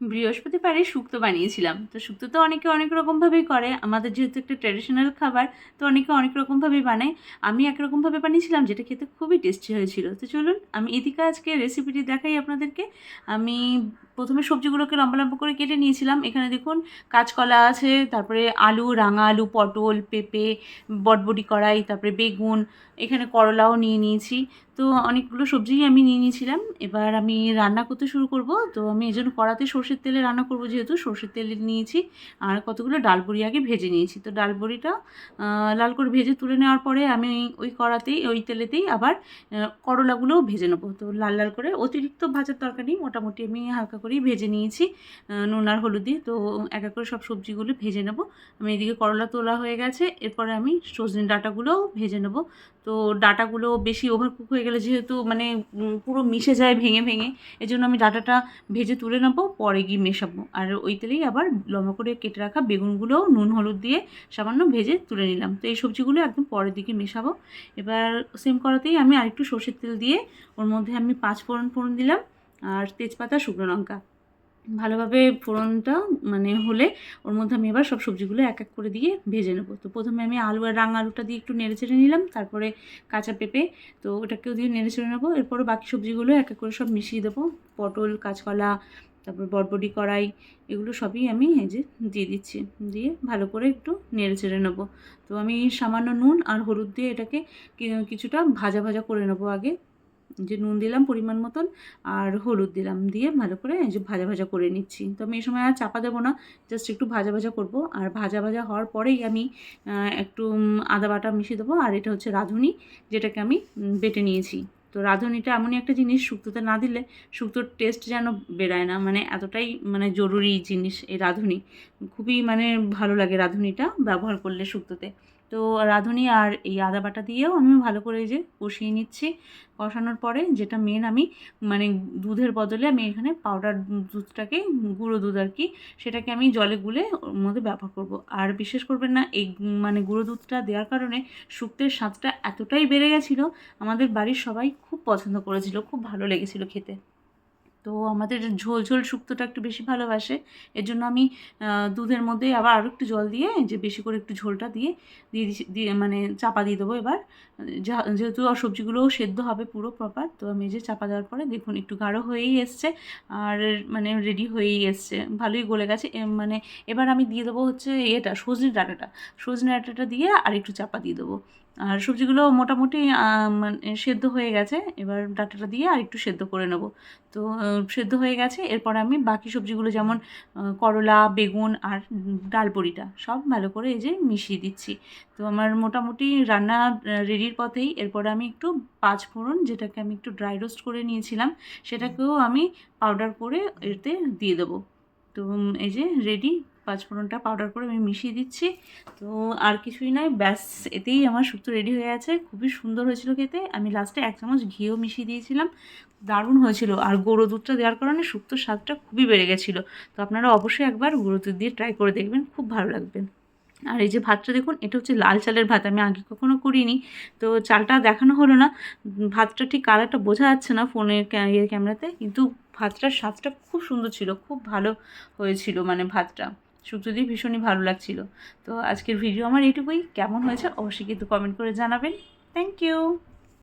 বৃহস্পতিবারে শুক্তো বানিয়েছিলাম। তো শুক্তো তো অনেকে অনেক রকমভাবেই করে। আমাদের যেহেতু একটা ট্র্যাডিশনাল খাবার, তো অনেকে অনেক রকমভাবেই বানায়। আমি একরকমভাবে বানিয়েছিলাম, যেটা খেতে খুবই টেস্টি হয়েছিল। তো চলুন, আমি এদিকে আজকে রেসিপিটি দেখাই আপনাদেরকে। আমি প্রথমে সবজিগুলোকে লম্বা লম্বা করে কেটে নিয়েছিলাম। এখানে দেখুন কাঁচকলা আছে, তারপরে আলু, রাঙা আলু, পটল, পেঁপে, বটবটি কড়াই, তারপরে বেগুন, এখানে করলাও নিয়ে নিয়েছি। তো অনেকগুলো সবজিই আমি নিয়ে নিয়েছিলাম। এবার আমি রান্না করতে শুরু করব। তো আমি এই জন্য কড়াতে সর্ষের তেলে রান্না করব যেহেতু সর্ষের তেল নিয়েছি। আর কতগুলো ডালবড়ি আগে ভেজে নিয়েছি। তো ডালবড়িটা লাল করে ভেজে তুলে নেওয়ার পরে আমি ওই- কড়াতেই, ওই তেলেতেই আবার করলাগুলোও ভেজে নেব। তো লাল লাল করে অতিরিক্ত ভাজার তরকারি মোটামুটি আমি হালকা করেই ভেজে নিয়েছি নুন আর হলুদ দিয়ে। তো এক এক করে সব সবজিগুলো ভেজে নেব। আমি এদিকে করলা তোলা হয়ে গেছে, এরপরে আমি সজনে ডাটাগুলোও ভেজে নেব। তো ডাটাগুলো বেশি ওভারকুক হয়ে গেলে যেহেতু মানে পুরো মিশে যায় ভেঙে ভেঙে এই জন্য আমি ডাটাটা ভেজে তুলে নেব, পরে গিয়ে মেশাবো। আর ওই তেলেই আবার লম্বা করে কেটে রাখা বেগুনগুলোও নুন হলুদ দিয়ে সামান্য ভেজে তুলে নিলাম। তো এই সবজিগুলো একদম পরের দিকে মেশাবো। এবার সেম করাতেই আমি আরেকটু সর্ষের তেল দিয়ে, ওর মধ্যে আমি পাঁচ ফোড়ন ফোড়ন দিলাম। আর তেজপাতা, শুকনো লঙ্কা। ভালোভাবে ফোড়নটা মানে হলে ওর মধ্যে আমি এবার সব সবজিগুলো এক এক করে দিয়ে ভেজে নেব। তো প্রথমে আমি আলু আর রাঙা আলুটা দিয়ে একটু নেড়ে চেড়ে নিলাম, তারপরে কাঁচা পেঁপে, তো ওটাকেও দিয়ে নেড়ে চেড়ে নেব। এরপরে বাকি সবজিগুলো এক এক করে সব মিশিয়ে দেবো। পটল, কাঁচকলা, তারপর বটবটি কড়াই, এগুলো সবই আমি এই যে দিয়ে দিচ্ছি। দিয়ে ভালো করে একটু নেড়ে চেড়ে নেব। তো আমি সামান্য নুন আর হলুদ দিয়ে এটাকে কিছুটা ভাজা ভাজা করে নেব আগে। যে নুন দিলাম পরিমাণ মতন আর হলুদ দিলাম দিয়ে ভালো করে যে ভাজা ভাজা করে নিচ্ছি। তো আমি এই সময় আর চাপা দেবো না জাস্ট একটু ভাজা ভাজা করব। আর ভাজা ভাজা হওয়ার পরেই আমি একটু আদা বাটা মিশিয়ে দেবো। আর এটা হচ্ছে রাঁধুনি, যেটাকে আমি বেটে নিয়েছি। তো রাঁধুনিটা এমনই একটা জিনিস, শুক্তোতে না দিলে শুক্তোর টেস্ট যেন বেরায় না। মানে এতটাই মানে জরুরি জিনিস এই রাঁধুনি। খুবই মানে ভালো লাগে রাঁধুনিটা ব্যবহার করলে শুক্তোতে। তো রাঁধুনি আর এই আদা বাটা দিয়েও আমি ভালো করে যে কষিয়ে নিচ্ছি। কষানোর পরে যেটা মেন আমি মানে দুধের বদলে আমি এখানে পাউডার দুধটাকে, গুঁড়ো দুধ আর কি, সেটাকে আমি জলে গুলে ওর মধ্যে ব্যবহার করব। আর বিশেষ করবেন না, এই মানে গুঁড়ো দুধটা দেওয়ার কারণে শুক্তের স্বাদটা এতটাই বেড়ে গেছিল, আমাদের বাড়ির সবাই খুব পছন্দ করেছিল, খুব ভালো লেগেছিল খেতে। তো আমাদের ঝোল ঝোল শুক্তোটা একটু বেশি ভালোবাসে। এর জন্য আমি দুধের মধ্যে আবার আরও একটু জল দিয়ে, যে বেশি করে একটু ঝোলটা দিয়ে দিয়ে দিয়ে মানে চাপা দিয়ে দেবো এবার। যেহেতু সবজিগুলোও সেদ্ধ হবে পুরো প্রপার তো আমি যে চাপা দেওয়ার পরে দেখুন একটু গাঢ় হয়েই এসছে, আর মানে রেডি হয়েই এসছে। ভালোই গলে গেছে। মানে এবার আমি দিয়ে দেবো হচ্ছে এটা, সজনে ডাঁটাটা। সজনে ডাঁটাটা দিয়ে আর একটু চাপা দিয়ে দেবো। আর সবজিগুলো মোটামুটি মানে সেদ্ধ হয়ে গেছে। এবার ডাঁটাটা দিয়ে আর একটু সেদ্ধ করে নেব। তো সেদ্ধ হয়ে গেছে। এরপর আমি বাকি সবজিগুলো যেমন করলা, বেগুন আর ডালবড়িটা সব ভালো করে এই যে মিশিয়ে দিচ্ছি। তো আমার মোটামুটি রান্না রেডির পথেই। এরপর আমি একটু পাঁচ ফোড়ন, যেটাকে আমি একটু ড্রাই রোস্ট করে নিয়েছিলাম, সেটাকেও আমি পাউডার করে এতে দিয়ে দেবো। তো এই যে রেডি পাঁচফোড়নটা পাউডার করে আমি মিশিয়ে দিচ্ছি। তো আর কিছুই নয়, ব্যাস, এতেই আমার শুক্তো রেডি হয়ে আছে খুবই সুন্দর হয়েছিল খেতে। আমি লাস্টে এক চামচ ঘিও মিশিয়ে দিয়েছিলাম। দারুণ হয়েছিল। আর গুঁড়ো দুধটা দেওয়ার কারণে শুক্তোর স্বাদটা খুবই বেড়ে গেছিল। তো আপনারা অবশ্যই একবার গুঁড়ো দুধ দিয়ে ট্রাই করে দেখবেন, খুব ভালো লাগবে। আর এই যে ভাতটা দেখুন, এটা হচ্ছে লাল চালের ভাত। আমি আগে কখনো করিনি। তো চালটা দেখানো হলো না। ভাতটা ঠিক কালারটা বোঝা যাচ্ছে না ফোনের ইয়ে ক্যামেরাতে। কিন্তু ভাতটার স্বাদটা খুব সুন্দর ছিল, খুব ভালো হয়েছিল মানে ভাতটা। শুক্তো ভীষণই ভালো লাগছিল। তো আজকের ভিডিও আমার এইটুকুই। কেমন হয়েছে অবশ্যই কিন্তু কমেন্ট করে জানাবেন। Thank you